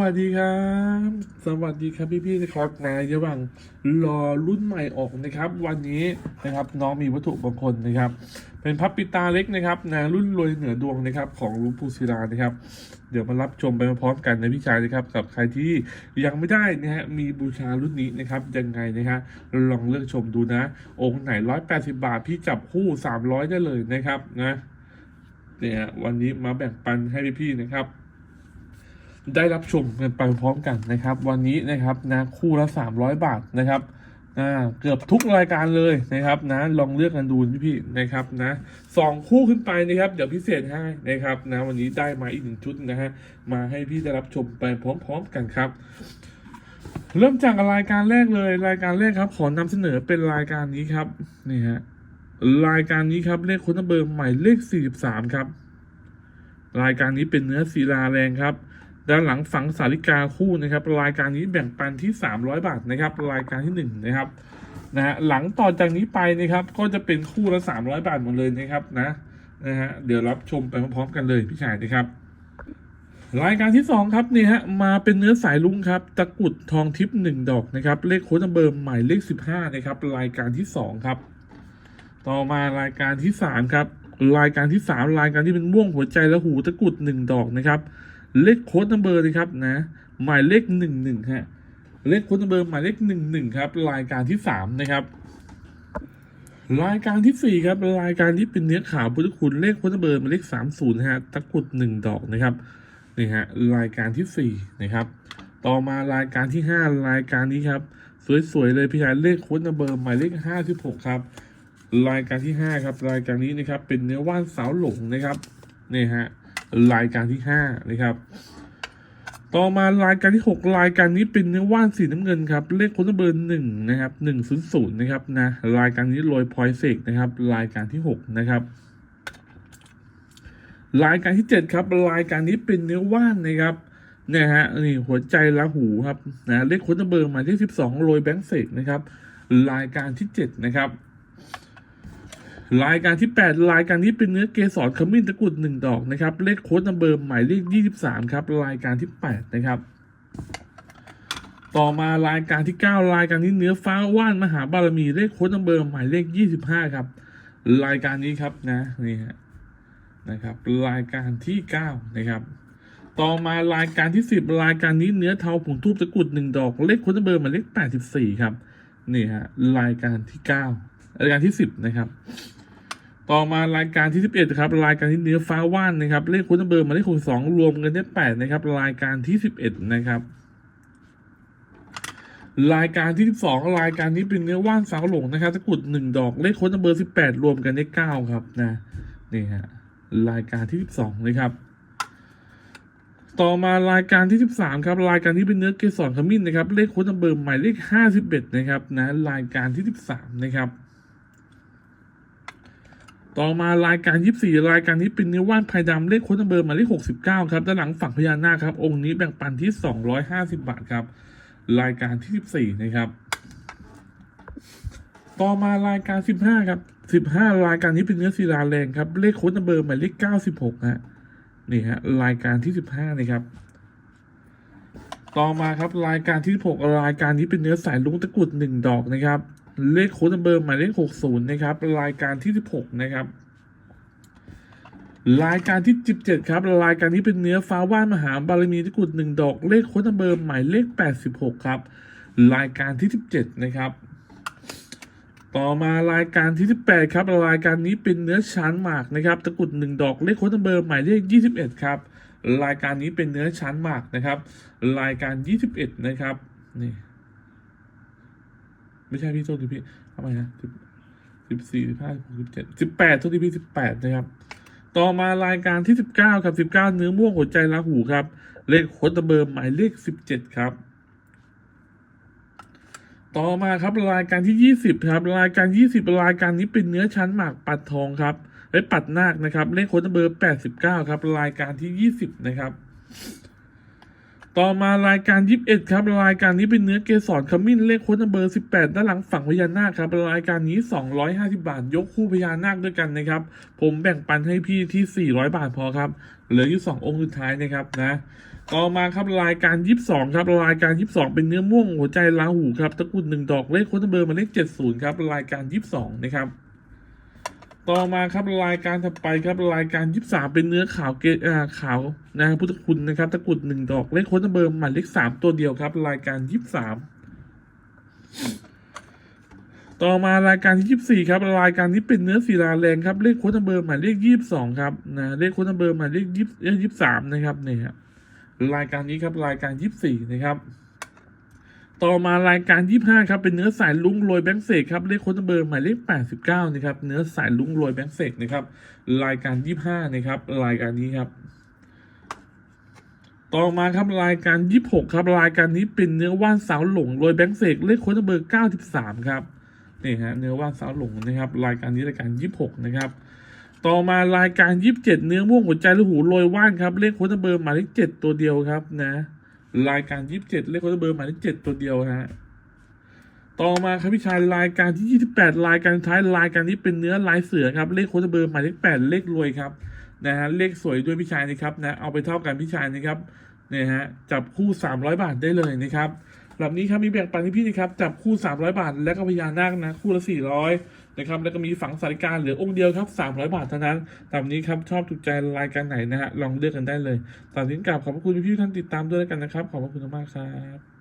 วัสดีครับ สวัสดีครับพี่ๆนะครับนายระหว่างรอรุ่นใหม่ออกนะครับ วันนี้นะครับน้องมีวัตถุมงคลนะครับ เป็นพับปิตาเล็กนะครับนะรุ่นรวยเหนือดวงนะครับของลุงปูศิลานะครับ เดี๋ยวมารับชมไปพร้อมกันนะพี่ชายนะครับ กับใครที่ยังไม่ได้นะฮะมีบูชารุ่นนี้นะครับยังไงนะฮะลองเลือกชมดูนะ องค์ไหนร้อยแปดสิบาท พี่จับคู่สามร้อยได้เลยนะครับนะเนี่ยวันนี้มาแบ่งปันให้พี่ๆนะครับ ได้รับชมกันไปพร้อมกันนะครับ วันนี้นะครับนะคู่ละสามร้อยบาทนะครับอ่าเกือบทุกรายการเลยนะครับนะลองเลือกกันดูพี่ๆนะครับนะสองคู่ขึ้นไปนะครับ เดี๋ยวพิเศษให้นะครับนะวันนี้ได้มาอีกหนึ่งชุดนะฮะมาให้พี่ได้รับชมไปพร้อม ๆ กันครับ เริ่มจากรายการแรกเลย รายการแรกครับ ขอนำเสนอเป็นรายการนี้ครับนี่ฮะรายการนี้ครับเลขค้นเบอร์ใหม่เลขสี่สิบสามครับ รายการนี้เป็นเนื้อศิลาแรงครับ ด้านหลังฝังสาริกาคู่นะครับ รายการนี้แบ่งปันที่ 300 บาทนะครับ รายการที่ 1 นะครับนะฮะหลังต่อจากนี้ไปนะครับ ก็จะเป็นคู่ละ 300 บาทหมดเลยนะครับนะนะฮะเดี๋ยวรับชมไปพร้อมๆกันเลยพี่ชายนะครับ รายการที่ 2 ครับนี่ฮะมาเป็นเนื้อสายลุงครับตะกรุดทองทิพย์หนึ่งดอกนะครับ เลขโค้ดเบอร์หมายเลข 15 นะครับ รายการที่ 2 ครับ ต่อมารายการที่ 3 ครับ รายการที่ 3 รายการที่เป็นม่วงหัวใจและหูตะกรุดหนึ่งดอกนะครับ เลขโค้ดนัมเบอร์เลยครับนะหมายเลขหนึ่งหนึ่งฮะเลขโค้ดนัมเบอร์หมายเลขหนึ่งหนึ่งครับรายการที่สามนะครับรายการที่สี่ครับ รายการที่เป็นเนื้อขาวพุทธคุณเลขโค้ดนัมเบอร์หมายเลขสามศูนย์ฮะตะกรุดหนึ่งดอกนะครับนี่ฮะรายการที่สี่นะครับ ต่อมารายการที่ห้ารายการนี้ครับ สวยๆเลยพี่ชายเลขโค้ดนัมเบอร์หมายเลขห้าสิบหกครับ รายการที่ห้าครับ รายการนี้นะครับเป็นเนื้อว่านสาวหลงนะครับนี่ฮะ รายการที่ห้านะครับ ต่อมารายการที่หกรายการนี้เป็นเนื้อว่านสีน้ำเงินครับ เลขคนเบอร์หนึ่งนะครับหนึ่งศูนย์ศูนย์นะครับนะรายการนี้โรยพอยเซกนะครับ รายการที่หกนะครับรายการที่เจ็ดครับ รายการนี้เป็นเนื้อว่านนะครับเนี่ยฮะนี่หัวใจละหูครับนะเลขค้นเบอร์หมายเลขสิบสองโรยแบงค์เซกนะครับ รายการที่เจ็ดนะครับ รายการที่ 8 รายการนี้เป็นเนื้อเกสรขมิ้นตะกรุดหนึ่งดอกนะครับ เลขโค้ดนัมเบอร์หมายเลข 23 ครับ รายการที่ 8 นะครับ ต่อมารายการที่ 9 รายการนี้เนื้อฟ้าว่านมหาบารมีเลขโค้ดนัมเบอร์หมายเลข 25 ครับ รายการนี้ครับนะนี่ฮะนะครับ รายการที่ 9 นะครับ ต่อมารายการที่ 10 รายการนี้เนื้อเทาผงทูบตะกรุดหนึ่งดอกเลขโค้ดนัมเบอร์หมายเลข 84 ครับนี่ฮะรายการที่ 9 รายการที่ 10 นะครับ ต่อมารายการที่ 11ครับรายการที่เนื้อฟ้าว่านนะครับเลขคุณเบอร์มาเลขหกสองรวมกันได้8นะครับรายการที่ 11 นะครับรายการที่ 12 รายการนี้เป็นเนื้อว่านสาวหลงนะครับตะกุด1ดอกเลขคุณเบอร์ 18 รวมกันได้9ครับนะนี่ฮะรายการที่ 12นะครับ ต่อมารายการที่ 13ครับรายการนี้เป็นเนื้อเกสรขมิ้นนะครับเลขคุณเบอร์หมายเลข51นะครับนะรายการที่ 13 นะครับ ต่อมารายการ 24 รายการนี้เป็นเนื้อว่านไผ่ดำเลขโค้ดนัมเบอร์หมายเลข 69 ครับด้านหลังฝั่งพญานาคครับ องค์นี้แบ่งปันที่ 250 บาทครับ รายการที่ 14 นะครับ ต่อมารายการ 15 ครับ 15 รายการนี้เป็นเนื้อศิลาแรงครับ เลขโค้ดนัมเบอร์หมายเลข 96ฮะนี่ฮะรายการที่ 15 นะครับต่อมาครับรายการที่16รายการนี้เป็นเนื้อสายลุงตะกรุด1ดอกนะครับ เลขโค้ดนัมเบอร์หมายเลข60 นะครับ รายการที่ 16 นะครับ รายการที่ 17 ครับ รายการนี้เป็นเนื้อฟ้าว่านมหาบารมีตะกุด1ดอก เลขโค้ดนัมเบอร์หมายเลข 86 ครับ รายการที่ 17 นะครับ ต่อมารายการที่ 18 ครับ รายการนี้เป็นเนื้อชั้นหมากนะครับตะกุด1ดอก เลขโค้ดนัมเบอร์หมายเลข 21 ครับ รายการนี้เป็นเนื้อชั้นหมากนะครับ รายการ 21 นะครับ นี่ ไม่ใช่พี่โทษทีพี่ทำไมนะสิบสิบสี่สิบห้าสิบเจ็ดสิบแปดโทษทีพี่สิบแปดนะครับ ต่อมารายการที่สิบเก้าครับสิบเก้าเนื้อม่วงหัวใจละหูครับ เลขโค้ดเบอร์หมายเลขสิบเจ็ดครับ ต่อมาครับรายการที่ยี่สิบครับ รายการยี่สิบรายการนี้เป็นเนื้อชั้นหมากปัดทองครับไอ้ปัดนาคนะครับ เลขโค้ดเบอร์แปดสิบเก้าครับ รายการที่ยี่สิบนะครับ ต่อมารายการ 21 ครับ รายการนี้เป็นเนื้อเกสรขมิ้นเลขโค้ดนัมเบอร์ 18 ด้านหลังฝั่งพญานาคครับ รายการนี้ 250 บาท ยกคู่พญานาคด้วยกันนะครับ ผมแบ่งปันให้พี่ที่ 400 บาทพอครับ เหลืออยู่ 2 องค์สุดท้ายนะครับนะ ต่อมาครับรายการยี่สิบสองครับ รายการยี่สิบสองเป็นเนื้อม่วงหัวใจลาหูครับ ตะกรุดหนึ่งดอกเลขโค้ดเบอร์หมายเลขเจ็ดศูนย์ครับ รายการยี่สิบสองนะครับ ต่อมาครับรายการถัดไปครับรายการยี่สามเป็นเนื้อขาวเกอ่าขาวนะครับพุทธคุณนะครับตะกุดหนึ่งดอกเลขโค้ดเบอร์หมายเลขสามตัวเดียวครับ รายการยี่สามต่อมารายการที่ยี่สี่ครับ รายการนี้เป็นเนื้อศิลาแรงครับ เลขโค้ดเบอร์หมายเลขยี่สองครับนะเลขโค้ดเบอร์หมายเลขยี่ยี่สามนะครับเนี่ยครับรายการนี้ครับรายการยี่สี่นะครับ ต่อมารายการยี่ห้าครับเป็นเนื้อสายลุ้งโรยแบงค์เสกครับเลขโค้ดเบอร์หมายเลขแปดสิบเก้านะครับเนื้อสายลุ้งโรยแบงค์เสกนะครับรายการยี่ห้านะครับรายการนี้ครับต่อมาครับรายการยี่หกครับรายการนี้เป็นเนื้อว่านสาวหลงโรยแบงค์เสกเลขโค้ดเบอร์เก้าสิบสามครับนี่ฮะเนื้อว่านสาวหลงนะครับรายการนี้รายการยี่หกนะครับต่อมารายการยี่สิบเจ็ดเนื้อม่วงหัวใจลูกหูโรยว่านครับเลขโค้ดเบอร์หมายเลขเจ็ดตัวเดียวครับนะ รายการยี่สิบเจ็ดเลขโค้ดเบอร์หมายเลขเจ็ดตัวเดียวฮะต่อมาครับพี่ชายรายการที่ยี่สิบแปดรายการท้ายรายการนี้เป็นเนื้อลายเสือครับเลขโค้ดเบอร์หมายเลขแปดเลขรวยครับนะฮะเลขสวยด้วยพี่ชายนะครับนะเอาไปเท่ากันพี่ชายนะครับเนี่ยฮะจับคู่สามร้อยบาทได้เลยนะครับลำนี้ครับมีแบ่งปันให้พี่นะครับจับคู่สามร้อยบาท แล้วก็พญานาคนะคู่ละสี่ร้อย นะครับแล้วก็มีฝังสาริกาเหลือองค์เดียวครับสามร้อยบาทเท่านั้นตามนี้ครับชอบถูกใจรายการไหนนะฮะลองเลือกกันได้เลยตอนนี้กลับขอบพระคุณพี่ๆท่านติดตามด้วยกันนะครับ ขอบพระคุณมากครับ